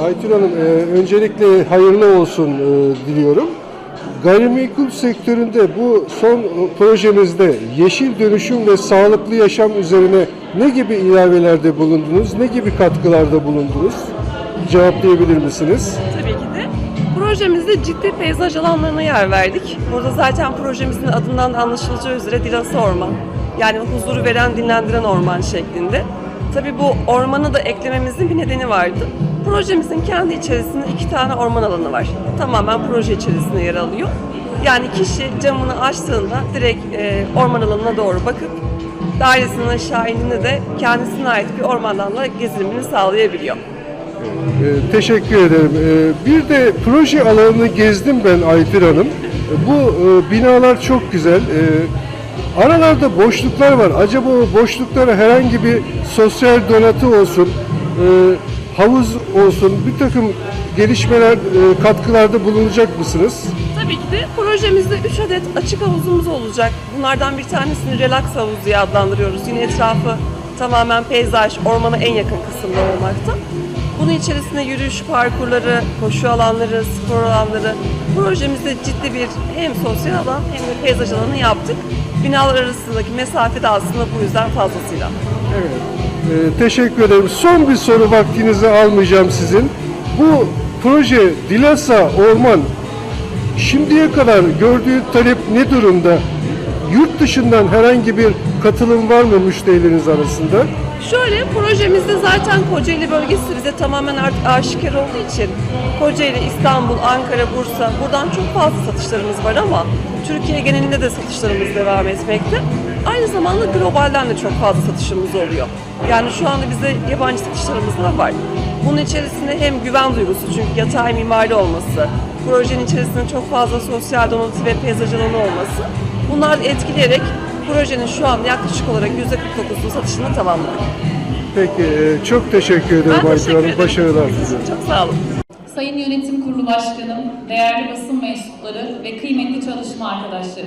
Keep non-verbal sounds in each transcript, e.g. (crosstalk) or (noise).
Aytun Hanım, e, öncelikle hayırlı olsun e, diliyorum. Gayrimenkul sektöründe bu son projemizde yeşil dönüşüm ve sağlıklı yaşam üzerine ne gibi ilavelerde bulundunuz, ne gibi katkılarda bulundunuz? Cevaplayabilir misiniz? Tabii ki de. Projemizde ciddi peyzaj alanlarına yer verdik. Burada zaten projemizin adından da anlaşılacağı üzere Dilası Orman. Yani huzuru veren, dinlendiren orman şeklinde. Tabii bu ormanı da eklememizin bir nedeni vardı. Projemizin kendi içerisinde iki tane orman alanı var. Tamamen proje içerisinde yer alıyor. Yani kişi camını açtığında direkt e, orman alanına doğru bakıp dairesinden aşağı indiğinde de kendisine ait bir orman alanına gezilimini sağlayabiliyor. E, teşekkür ederim. E, bir de proje alanını gezdim ben Aytun Hanım. E, bu e, binalar çok güzel. E, aralarda boşluklar var. Acaba o boşluklara herhangi bir sosyal donatı olsun, e, havuz olsun, bir takım gelişmeler, e, katkılarda bulunacak mısınız? Tabii ki de projemizde 3 adet açık havuzumuz olacak. Bunlardan bir tanesini relax havuz diye adlandırıyoruz. Yine etrafı tamamen peyzaj, ormana en yakın kısımda olmakta. Bunun içerisinde yürüyüş parkurları, koşu alanları, spor alanları, projemizde ciddi bir hem sosyal alan hem de peyzaj alanı yaptık. Binalar arasındaki mesafe de aslında bu yüzden fazlasıyla. Evet. E, teşekkür ederim. Son bir soru vaktinizi almayacağım sizin. Bu proje Dilasa Orman şimdiye kadar gördüğü talep ne durumda? Yurt dışından herhangi bir katılım var mı müşterileriniz arasında? Şöyle projemizde zaten Kocaeli bölgesi bize tamamen aşikar olduğu için Kocaeli, İstanbul, Ankara, Bursa buradan çok fazla satışlarımız var ama Türkiye genelinde de satışlarımız devam etmekte. Aynı zamanda globalden de çok fazla satışımız oluyor. Yani şu anda bize yabancı satışlarımız da var. Bunun içerisinde hem güven duygusu çünkü yatay mimari olması, projenin içerisinde çok fazla sosyal donatı ve peyzaj alanı olması bunlar etkileyerek projenin şu an yaklaşık olarak %49'un satışını tamamladık. Peki e, çok teşekkür ederim Hanım. ederim. Başarılar diliyorum. Çok sağ olun. Sayın Yönetim Kurulu Başkanım, değerli basın mensupları ve kıymetli çalışma arkadaşları.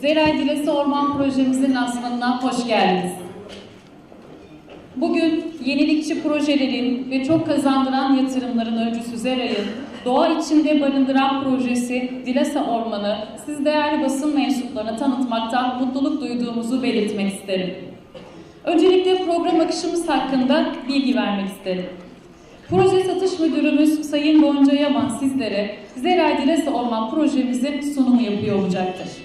Zeray Dilesi Orman Projemizin lansmanına hoş geldiniz. Bugün yenilikçi projelerin ve çok kazandıran yatırımların öncüsü Zeray'ın doğa içinde barındıran projesi Dilasa Ormanı siz değerli basın mensuplarına tanıtmaktan mutluluk duyduğumuzu belirtmek isterim. Öncelikle program akışımız hakkında bilgi vermek isterim. Proje Satış Müdürümüz Sayın Gonca Yaman sizlere Zeray Dilesi Orman projemizin sunumu yapıyor olacaktır.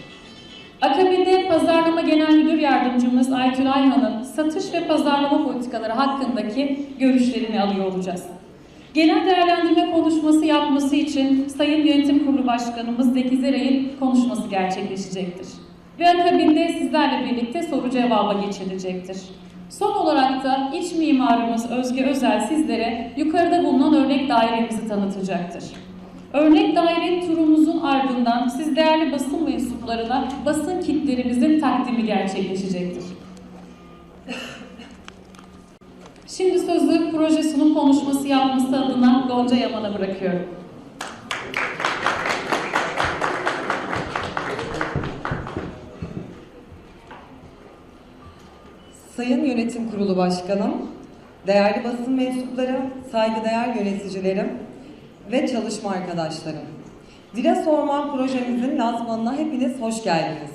Akabinde Pazarlama Genel Müdür Yardımcımız Aytül Ayhan'ın satış ve pazarlama politikaları hakkındaki görüşlerini alıyor olacağız. Genel değerlendirme konuşması yapması için Sayın Yönetim Kurulu Başkanımız Zeki Zeray'ın konuşması gerçekleşecektir. Ve akabinde sizlerle birlikte soru cevaba geçilecektir. Son olarak da iç mimarımız Özge Özel sizlere yukarıda bulunan örnek dairemizi tanıtacaktır. Örnek daire turumuzun ardından siz değerli basın mensuplarına basın kitlerimizin takdimi gerçekleşecektir. Şimdi sözü proje sunum konuşması yapması adına Gonca Yaman'a bırakıyorum. Sayın Yönetim Kurulu Başkanım, değerli basın mensupları, saygıdeğer yöneticilerim ve çalışma arkadaşlarım. Dilas Orman projemizin lansmanına hepiniz hoş geldiniz.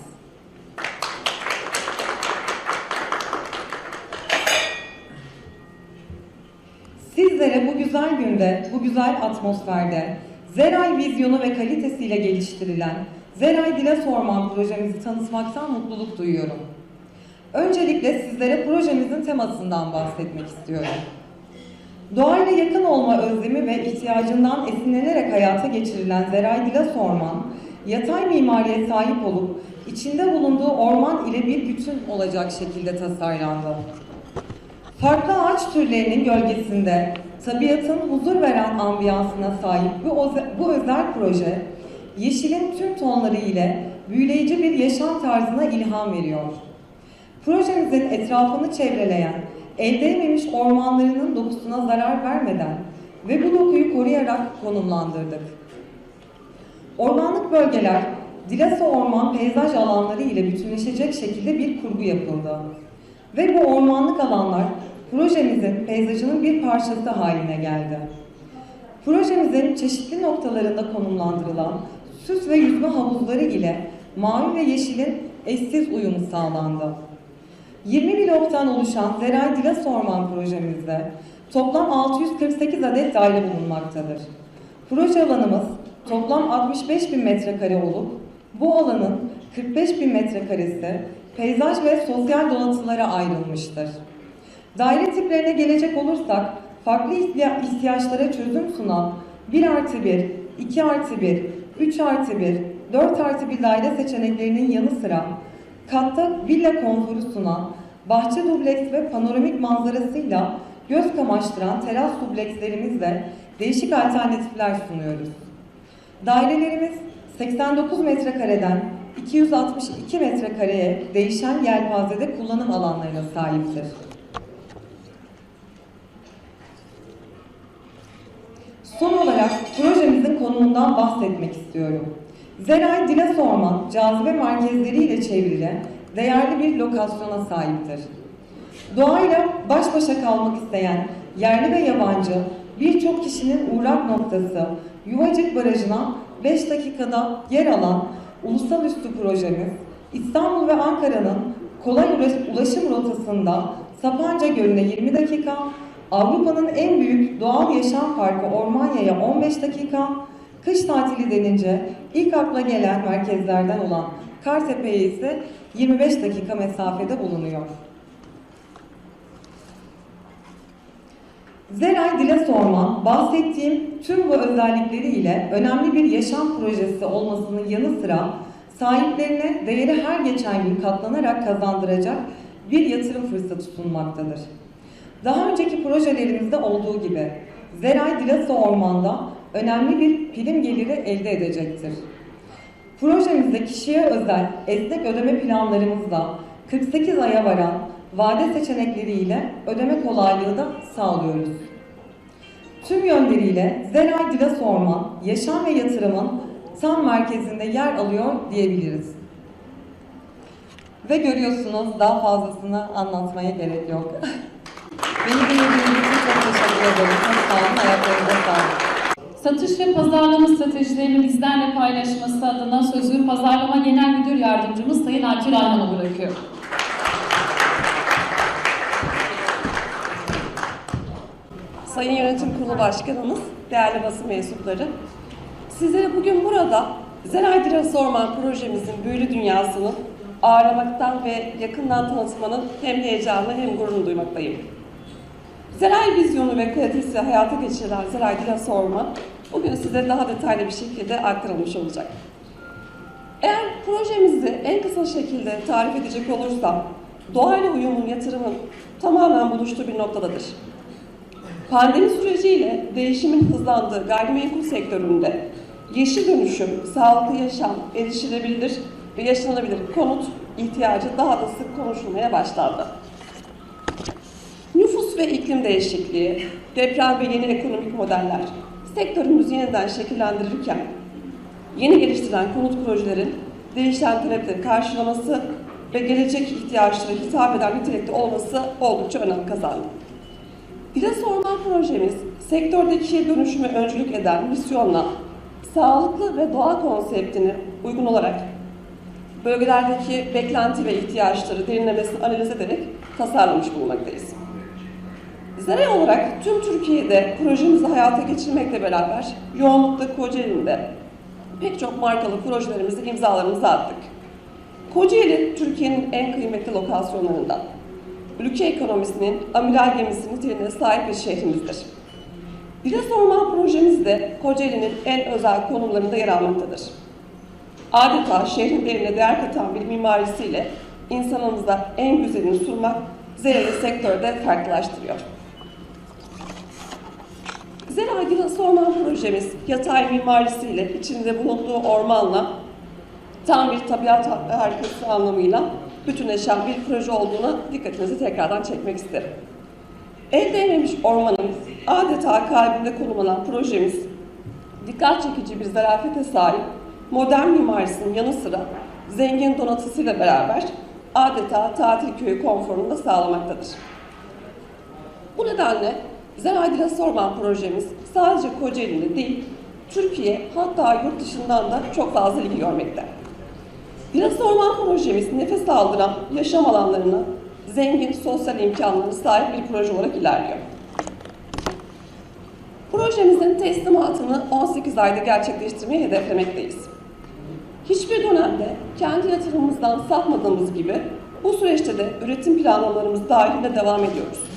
Sizlere bu güzel günde, bu güzel atmosferde Zeray vizyonu ve kalitesiyle geliştirilen Zeray Dilas Orman projemizi tanıtmaktan mutluluk duyuyorum. Öncelikle sizlere projemizin temasından bahsetmek istiyorum. Doğayla yakın olma özlemi ve ihtiyacından esinlenerek hayata geçirilen Zeray Dilas Orman, yatay mimariye sahip olup içinde bulunduğu orman ile bir bütün olacak şekilde tasarlandı. Farklı ağaç türlerinin gölgesinde tabiatın huzur veren ambiyansına sahip bu, bu özel proje, yeşilin tüm tonları ile büyüleyici bir yaşam tarzına ilham veriyor. Projemizin etrafını çevreleyen, el değmemiş ormanlarının dokusuna zarar vermeden ve bu dokuyu koruyarak konumlandırdık. Ormanlık bölgeler, Dilasa Orman peyzaj alanları ile bütünleşecek şekilde bir kurgu yapıldı. Ve bu ormanlık alanlar projemizin peyzajının bir parçası haline geldi. Projemizin çeşitli noktalarında konumlandırılan süs ve yüzme havuzları ile mavi ve yeşilin eşsiz uyumu sağlandı. 20 bloktan oluşan Zeray Dilas Orman projemizde toplam 648 adet daire bulunmaktadır. Proje alanımız toplam 65 bin metrekare olup bu alanın 45 bin metrekaresi peyzaj ve sosyal donatılara ayrılmıştır. Daire tiplerine gelecek olursak farklı ihtiya- ihtiyaçlara çözüm sunan 1 artı 1, 2 artı 1, 3 artı 1, 4 artı 1 daire seçeneklerinin yanı sıra katta villa konforu sunan bahçe dubleks ve panoramik manzarasıyla göz kamaştıran teras dublekslerimizle değişik alternatifler sunuyoruz. Dairelerimiz 89 metrekareden 262 metrekareye değişen yelpazede kullanım alanlarına sahiptir. Son olarak projemizin konumundan bahsetmek istiyorum. Zeray Dilas Orman, cazibe merkezleriyle çevrili değerli bir lokasyona sahiptir. Doğayla baş başa kalmak isteyen yerli ve yabancı birçok kişinin uğrak noktası Yuvacık Barajı'na 5 dakikada yer alan ulusal üstü projemiz İstanbul ve Ankara'nın kolay ulaş- ulaşım rotasında Sapanca Gölü'ne 20 dakika, Avrupa'nın en büyük doğal yaşam parkı Ormanya'ya 15 dakika, kış tatili denince ilk akla gelen merkezlerden olan Kartepe'ye ise 25 dakika mesafede bulunuyor. Zeray Dilas Orman, bahsettiğim tüm bu özellikleriyle önemli bir yaşam projesi olmasının yanı sıra sahiplerine değeri her geçen gün katlanarak kazandıracak bir yatırım fırsatı sunmaktadır. Daha önceki projelerimizde olduğu gibi Zeray Dilas Orman'da önemli bir prim geliri elde edecektir. Projemizde kişiye özel esnek ödeme planlarımızla 48 aya varan vade seçenekleriyle ödeme kolaylığı da sağlıyoruz. Tüm yönleriyle Zeray Dilas Orman, yaşam ve yatırımın tam merkezinde yer alıyor diyebiliriz. Ve görüyorsunuz daha fazlasını anlatmaya gerek yok. (laughs) Beni dinlediğiniz için çok teşekkür ederim. Çok sağ olun, ayaklarınıza sağlık. Satış ve pazarlama stratejilerini bizlerle paylaşması adına sözü Pazarlama Genel Müdür Yardımcımız Sayın Akil Ayman'a bırakıyorum. Sayın Yönetim Kurulu Başkanımız, değerli basın mensupları, sizlere bugün burada Zeray Dilas Orman projemizin büyülü dünyasını ağırlamaktan ve yakından tanıtmanın hem heyecanı hem gururunu duymaktayım. Zeray vizyonu ve kalitesi hayata geçirilen Zeray Dilas Orman bugün size daha detaylı bir şekilde aktarılmış olacak. Eğer projemizi en kısa şekilde tarif edecek olursam, doğayla uyumun yatırımın tamamen buluştuğu bir noktadadır. Pandemi süreciyle değişimin hızlandığı gayrimenkul sektöründe yeşil dönüşüm, sağlıklı yaşam, erişilebilir ve yaşanabilir konut ihtiyacı daha da sık konuşulmaya başlandı. Ve iklim değişikliği, deprem ve yeni ekonomik modeller sektörümüzü yeniden şekillendirirken yeni geliştirilen konut projelerin değişen talepleri karşılaması ve gelecek ihtiyaçlara hitap eden nitelikte olması oldukça önem kazandı. Dilas Orman projemiz sektördeki dönüşüme öncülük eden misyonla sağlıklı ve doğa konseptini uygun olarak bölgelerdeki beklenti ve ihtiyaçları derinlemesine analiz ederek tasarlamış bulunmaktayız. Zeray olarak tüm Türkiye'de projemizi hayata geçirmekle beraber yoğunlukta Kocaeli'nde pek çok markalı projelerimizi imzalarımızı attık. Kocaeli Türkiye'nin en kıymetli lokasyonlarından. Ülke ekonomisinin amiral gemisi niteliğine sahip bir şehrimizdir. Dilas Orman projemiz de Kocaeli'nin en özel konumlarında yer almaktadır. Adeta şehrin değerine değer katan bir mimarisiyle insanımıza en güzelini sunmak Zerayı sektörde farklılaştırıyor. Zeray Dilas Orman projemiz yatay mimarisiyle içinde bulunduğu ormanla tam bir tabiat harikası anlamıyla bütünleşen bir proje olduğuna dikkatinizi tekrardan çekmek isterim. El değmemiş ormanın adeta kalbinde konumlanan projemiz dikkat çekici bir zarafete sahip modern mimarisinin yanı sıra zengin donatısıyla beraber adeta tatil köyü konforunu da sağlamaktadır. Bu nedenle Zeray Dilas Orman projemiz sadece Kocaeli'de değil, Türkiye hatta yurt dışından da çok fazla ilgi görmekte. Dilas Orman projemiz nefes aldıran yaşam alanlarına zengin sosyal imkanlara sahip bir proje olarak ilerliyor. Projemizin teslimatını 18 ayda gerçekleştirmeyi hedeflemekteyiz. Hiçbir dönemde kendi yatırımımızdan sapmadığımız gibi bu süreçte de üretim planlamalarımız dahilinde devam ediyoruz.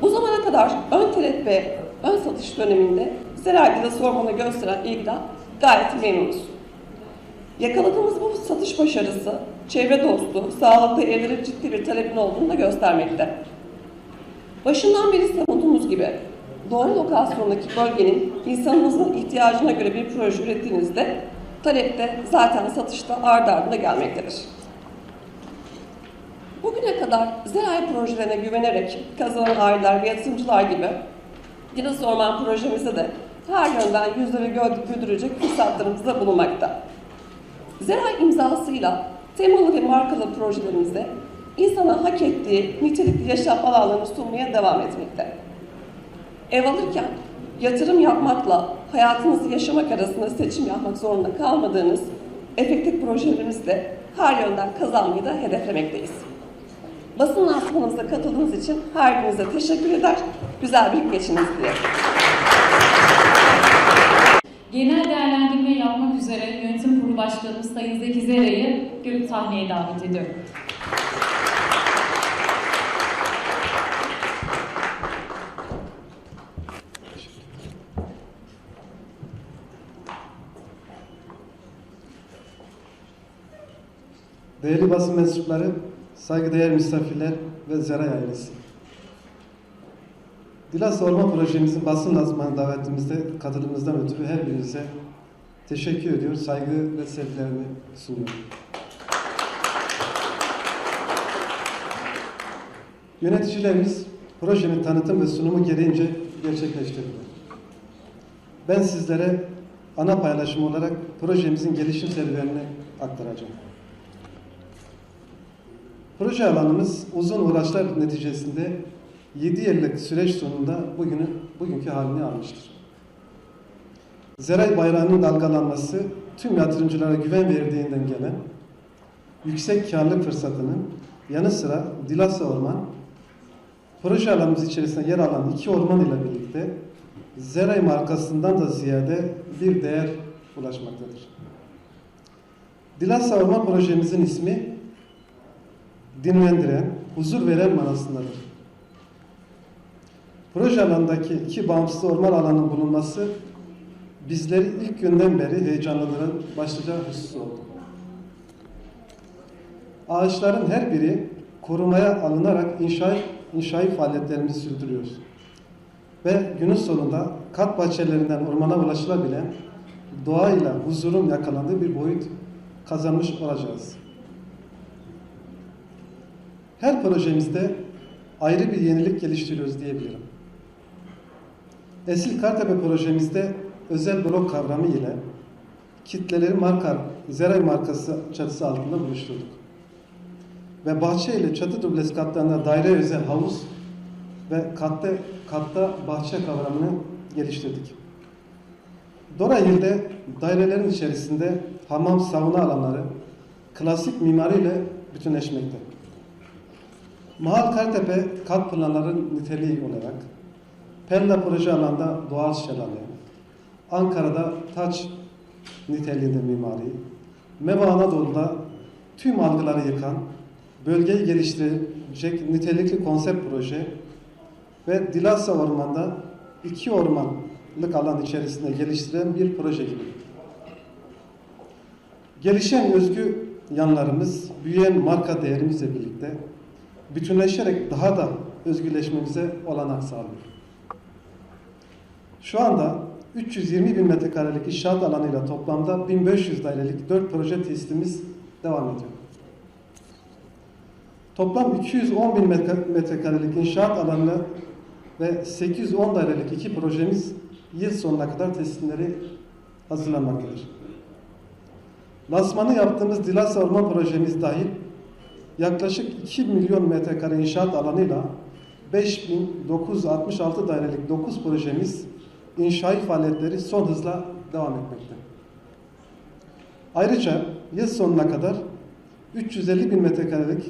Bu zamana kadar ön talep ve ön satış döneminde Zeray'da sormana gösteren ilgiden gayet memnunuz. Yakaladığımız bu satış başarısı çevre dostu, sağlıklı evlere ciddi bir talebin olduğunu da göstermekte. Başından beri savunduğumuz gibi doğru lokasyondaki bölgenin insanımızın ihtiyacına göre bir proje ürettiğinizde talepte zaten satışta ardı ardına gelmektedir. Bugüne kadar Zeray projelerine güvenerek kazanan aileler ve yatırımcılar gibi Dilas Orman projemizde de her yönden yüzleri güldürecek fırsatlarımızda bulunmakta. Zeray imzasıyla temalı ve markalı projelerimizde insana hak ettiği nitelikli yaşam alanlarını sunmaya devam etmekte. Ev alırken yatırım yapmakla hayatınızı yaşamak arasında seçim yapmak zorunda kalmadığınız efektif projelerimizle her yönden kazanmayı da hedeflemekteyiz. Basın lansmanımıza katıldığınız için her birinize teşekkür eder, güzel bir gün geçirinizi dilerim. Genel değerlendirme yapmak üzere Yönetim Kurulu Başkanımız Sayın Zeki Zera'yı görüp sahneye davet ediyorum. Değerli basın mensupları, saygıdeğer misafirler ve Zeray ailesi. Dilas Orman projemizin basın lansmanı davetimizde katılımınızdan ötürü her birinize teşekkür ediyor, saygı ve sevgilerimi sunuyorum. Yöneticilerimiz projenin tanıtım ve sunumu gereğince gerçekleştirdiler. Ben sizlere ana paylaşım olarak projemizin gelişim serüvenini aktaracağım. Proje alanımız uzun uğraşlar neticesinde 7 yıllık süreç sonunda bugünü, bugünkü halini almıştır. Zeray bayrağının dalgalanması tüm yatırımcılara güven verdiğinden gelen yüksek karlılık fırsatının yanı sıra Dilasa Orman, proje alanımız içerisinde yer alan iki orman ile birlikte Zeray markasından da ziyade bir değer ulaşmaktadır. Dilasa Orman projemizin ismi dinlendiren, huzur veren manasındadır. Proje alanındaki iki bağımsız orman alanının bulunması bizleri ilk günden beri heyecanlandıran başlıca husus oldu. Ağaçların her biri korumaya alınarak inşaat, inşai faaliyetlerimizi sürdürüyoruz. Ve günün sonunda kat bahçelerinden ormana ulaşılabilen doğayla huzurun yakalandığı bir boyut kazanmış olacağız. Her projemizde ayrı bir yenilik geliştiriyoruz diyebilirim. Esil Kartepe projemizde özel blok kavramı ile kitleleri marka, Zeray markası çatısı altında buluşturduk. Ve bahçe ile çatı dubles katlarında daire özel havuz ve katta, katta bahçe kavramını geliştirdik. Dora ilde dairelerin içerisinde hamam sauna alanları klasik mimariyle bütünleşmekte. Mahal Kartepe kat planların niteliği olarak Pella proje alanda doğal şelale, Ankara'da taç niteliğinde mimari, Meva Anadolu'da tüm algıları yıkan, bölgeyi geliştirecek nitelikli konsept proje ve Dilasa Orman'da iki ormanlık alan içerisinde geliştirilen bir proje gibi. Gelişen özgü yanlarımız, büyüyen marka değerimizle birlikte bütünleşerek daha da özgürleşmemize olanak sağlıyor. Şu anda 320 bin metrekarelik inşaat alanıyla toplamda 1500 dairelik 4 proje testimiz devam ediyor. Toplam 210 bin metre- metrekarelik inşaat alanı ve 810 dairelik iki projemiz yıl sonuna kadar teslimleri hazırlanmaktadır. Lansmanı yaptığımız Dilasa Orman projemiz dahil yaklaşık 2 milyon metrekare inşaat alanıyla 5966 dairelik 9 projemiz inşaat faaliyetleri son hızla devam etmekte. Ayrıca yıl sonuna kadar 350 bin metrekarelik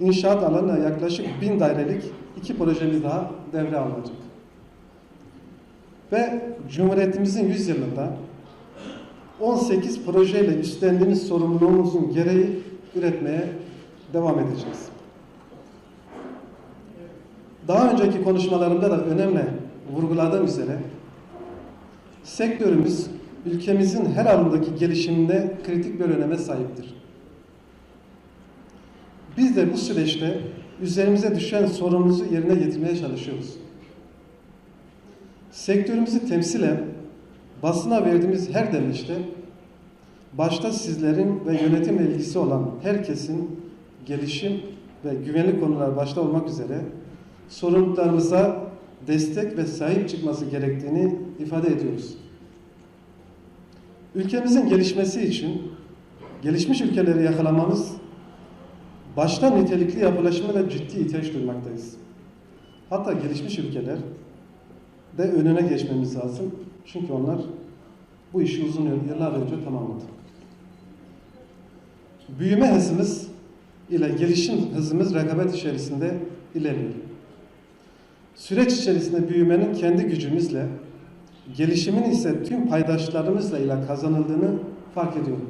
inşaat alanına yaklaşık 1000 dairelik iki projemiz daha devre alınacak. Ve Cumhuriyetimizin 100 yılında 18 projeyle üstlendiğimiz sorumluluğumuzun gereği üretmeye devam edeceğiz. Daha önceki konuşmalarımda da önemli vurguladığım üzere sektörümüz ülkemizin her alandaki gelişiminde kritik bir öneme sahiptir. Biz de bu süreçte üzerimize düşen sorumluluğumuzu yerine getirmeye çalışıyoruz. Sektörümüzü temsilen basına verdiğimiz her demeçte başta sizlerin ve yönetimle ilgisi olan herkesin gelişim ve güvenlik konular başta olmak üzere sorumluluklarımıza destek ve sahip çıkması gerektiğini ifade ediyoruz. Ülkemizin gelişmesi için gelişmiş ülkeleri yakalamamız başta nitelikli yapılaşma ve ciddi ihtiyaç duymaktayız. Hatta gelişmiş ülkeler de önüne geçmemiz lazım. Çünkü onlar bu işi uzun yıllar önce tamamladı. Büyüme hızımız ile gelişim hızımız rekabet içerisinde ilerliyor. Süreç içerisinde büyümenin kendi gücümüzle, gelişimin ise tüm paydaşlarımızla ile kazanıldığını fark ediyorum.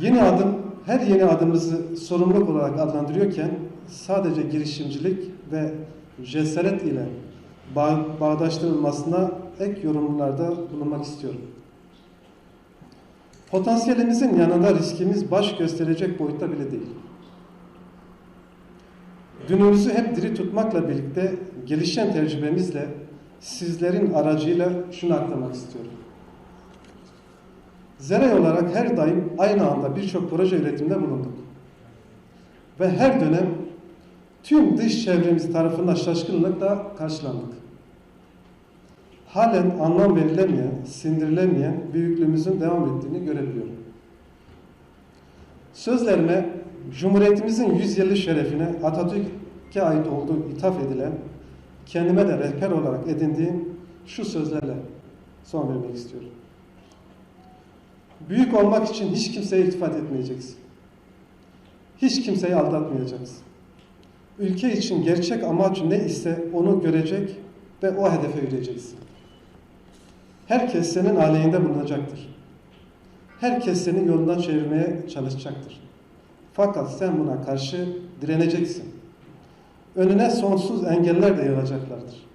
Yeni adım, her yeni adımımızı sorumluluk olarak adlandırıyorken sadece girişimcilik ve cesaret ile bağ, bağdaştırılmasına ek yorumlarda bulunmak istiyorum. Potansiyelimizin yanında riskimiz baş gösterecek boyutta bile değil. Dünümüzü hep diri tutmakla birlikte gelişen tecrübemizle sizlerin aracıyla şunu aktarmak istiyorum. Zeray olarak her daim aynı anda birçok proje üretiminde bulunduk. Ve her dönem tüm dış çevremiz tarafından şaşkınlıkla karşılandık. Halen anlam verilemeyen, sindirilemeyen büyüklüğümüzün devam ettiğini görebiliyorum. Sözlerime Cumhuriyetimizin 100 yılı şerefine Atatürk'e ait olduğu ithaf edilen, kendime de rehber olarak edindiğim şu sözlerle son vermek istiyorum. Büyük olmak için hiç kimseye iltifat etmeyeceksin. Hiç kimseyi aldatmayacaksın. Ülke için gerçek amaç ne ise onu görecek ve o hedefe yürüyeceksin. Herkes senin aleyhinde bulunacaktır. Herkes seni yolundan çevirmeye çalışacaktır. Fakat sen buna karşı direneceksin. Önüne sonsuz engeller de yığılacaklardır.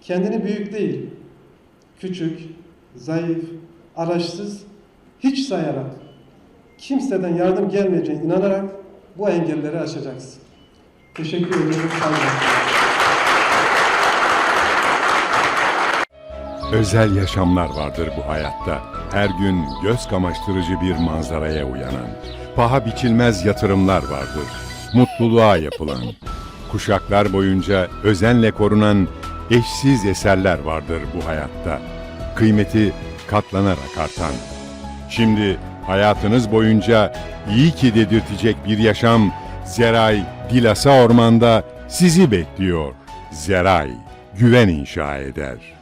Kendini büyük değil, küçük, zayıf, araçsız, hiç sayarak, kimseden yardım gelmeyeceğine inanarak bu engelleri aşacaksın. Teşekkür ederim. Sağ olun. Özel yaşamlar vardır bu hayatta. Her gün göz kamaştırıcı bir manzaraya uyanan. Paha biçilmez yatırımlar vardır. Mutluluğa yapılan. Kuşaklar boyunca özenle korunan eşsiz eserler vardır bu hayatta. Kıymeti katlanarak artan. Şimdi hayatınız boyunca iyi ki dedirtecek bir yaşam Zeray Dilasa Orman'da sizi bekliyor. Zeray güven inşa eder.